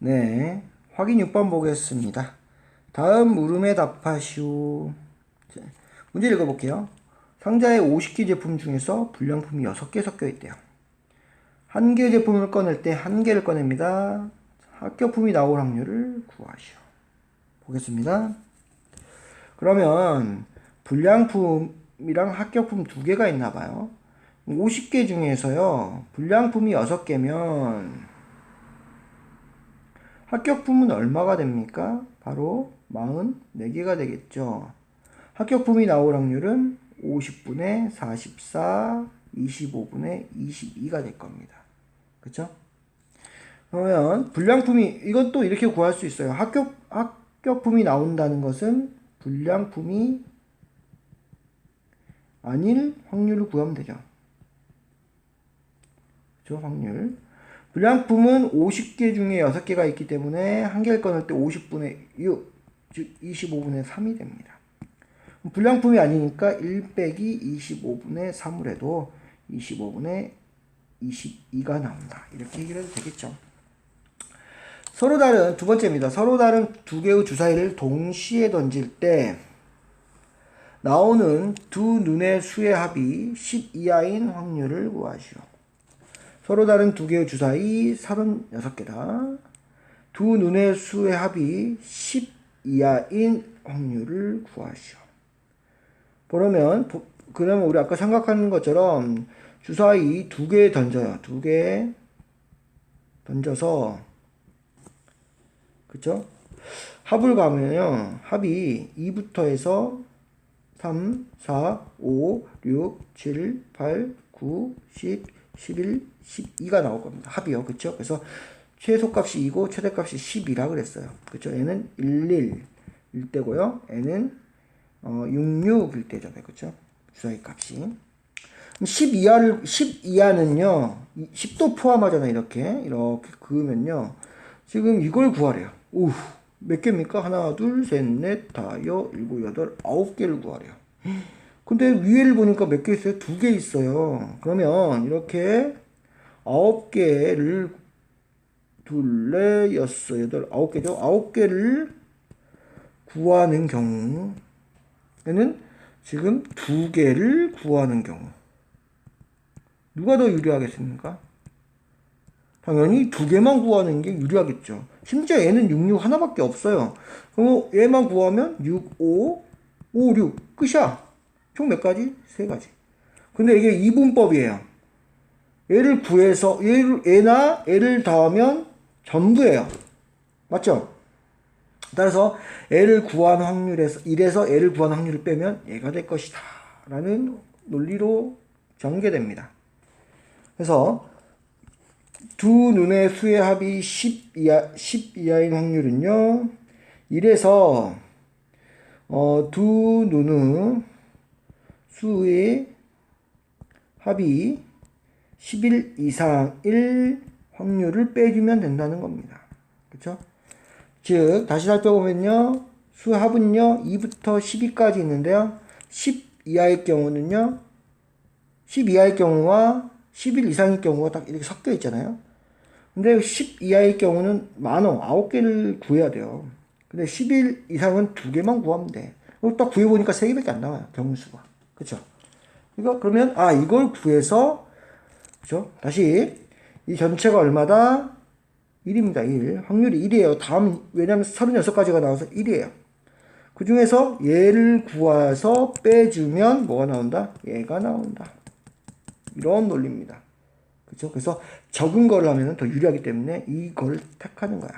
네. 확인 6번 보겠습니다. 다음 물음에 답하시오. 자, 문제 읽어볼게요. 상자에 50개 제품 중에서 불량품이 6개 섞여 있대요. 한 개 제품을 꺼낼 때 한 개를 꺼냅니다. 합격품이 나올 확률을 구하시오. 보겠습니다. 그러면 불량품이랑 합격품 두 개가 있나 봐요. 50개 중에서요. 불량품이 6개면 합격품은 얼마가 됩니까? 바로 44개가 되겠죠. 합격품이 나올 확률은 50분의 44, 25분의 22가 될 겁니다. 그쵸? 그러면 불량품이 이것도 이렇게 구할 수 있어요. 합격 합격품이 나온다는 것은 불량품이 아닐 확률을 구하면 되죠. 그죠? 확률. 불량품은 50개 중에 6개가 있기 때문에 한 개를 꺼낼 때 50분의 6, 즉 25분의 3이 됩니다. 불량품이 아니니까 1 빼기 25분의 3을 해도 25분의 22가 나온다. 이렇게 얘기를 해도 되겠죠. 서로 다른 두 번째입니다. 서로 다른 두 개의 주사위를 동시에 던질 때 나오는 두 눈의 수의 합이 10 이하인 확률을 구하시오. 서로 다른 두 개의 주사위 36개다. 두 눈의 수의 합이 10 이하인 확률을 구하시오. 그러면 보- 그러면 우리 아까 생각하는 것처럼 주사위 두 개 던져요. 두 개 던져서 그쵸? 합을 가면요. 합이 2부터 해서 3, 4, 5, 6, 7, 8, 9, 10, 11, 12가 나올 겁니다. 합이요. 그쵸? 그래서 최소값이 2고 최대값이 10이라 그랬어요. 그쵸? 얘는 11, 1대고요. 얘는 어, 66일 때잖아요. 그쵸? 주사위 값이. 그럼 10 이하를, 10 이하는요, 10도 포함하잖아요. 이렇게. 이렇게 그으면요. 지금 이걸 구하래요. 오, 몇 개입니까? 하나, 둘, 셋, 넷, 다, 여, 일곱, 여덟, 아홉 개를 구하래요. 근데 위에를 보니까 몇 개 있어요? 두 개 있어요. 그러면 이렇게 아홉 개를 둘, 넷, 여섯, 여덟, 아홉 개죠? 아홉 개를 구하는 경우에는 지금 두 개를 구하는 경우. 누가 더 유리하겠습니까? 당연히 두 개만 구하는 게 유리하겠죠. 심지어 얘는 66 하나밖에 없어요. 그럼 얘만 구하면 6, 5, 5, 6 끝이야. 총 몇 가지? 세 가지. 근데 이게 이분법이에요. 얘를 구해서 얘를 얘나 얘를 더하면 전부예요. 맞죠? 따라서 얘를 구한 확률에서 1에서 얘를 구한 확률을 빼면 얘가 될 것이다. 라는 논리로 전개됩니다. 그래서 두 눈의 수의 합이 10 이하, 10 이하인 확률은요, 1에서, 어, 두 눈의 수의 합이 11 이상일 확률을 빼주면 된다는 겁니다. 그쵸? 즉, 다시 살펴보면요, 수 합은요, 2부터 12까지 있는데요, 10 이하의 경우는요, 10 이하의 경우와 11 이상의 경우가 딱 이렇게 섞여 있잖아요. 근데 10 이하의 경우는 많어. 9개를 구해야 돼요. 근데 11 이상은 2개만 구하면 돼. 그럼 딱 구해보니까 3개밖에 안 나와요. 경우수가. 그쵸? 이거, 그러면, 아, 이걸 구해서, 그쵸? 다시, 이 전체가 얼마다? 1입니다. 1. 확률이 1이에요. 다음, 왜냐면 36가지가 나와서 1이에요. 그 중에서 얘를 구해서 빼주면 뭐가 나온다? 얘가 나온다. 이런 논리입니다. 그렇죠? 그래서 적은 거를 하면 더 유리하기 때문에 이걸 택하는 거야.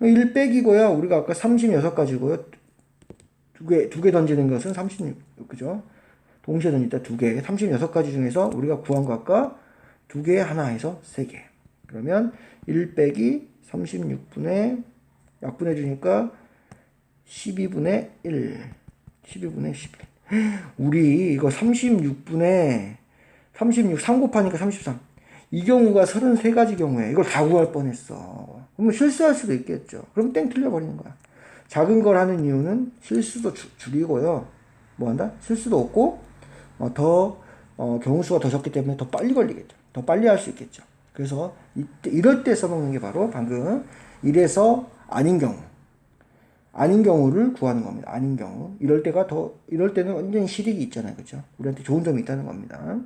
1 빼기고요. 우리가 아까 36가지고요. 두 개, 두 개 던지는 것은 36, 그죠? 동시에 던질 때두 개, 36가지 중에서 우리가 구한 거 아까 두 개, 하나 해서 세 개. 그러면 1 빼기 36분의 약분해 주니까 12분의 1. 12분의 11. 우리 이거 36분의 36, 3 곱하니까 33. 이 경우가 33가지 경우에 이걸 다 구할 뻔했어. 그러면 실수할 수도 있겠죠. 그럼 땡 틀려버리는 거야. 작은 걸 하는 이유는 실수도 주- 줄이고요. 뭐 한다? 실수도 없고, 어, 더, 어, 경우수가 더 적기 때문에 더 빨리 걸리겠죠. 더 빨리 할 수 있겠죠. 그래서 이때, 이럴 때 써먹는 게 바로 방금 이래서 아닌 경우. 아닌 경우를 구하는 겁니다. 아닌 경우. 이럴 때가 더, 이럴 때는 완전히 실익이 있잖아요. 그죠? 우리한테 좋은 점이 있다는 겁니다.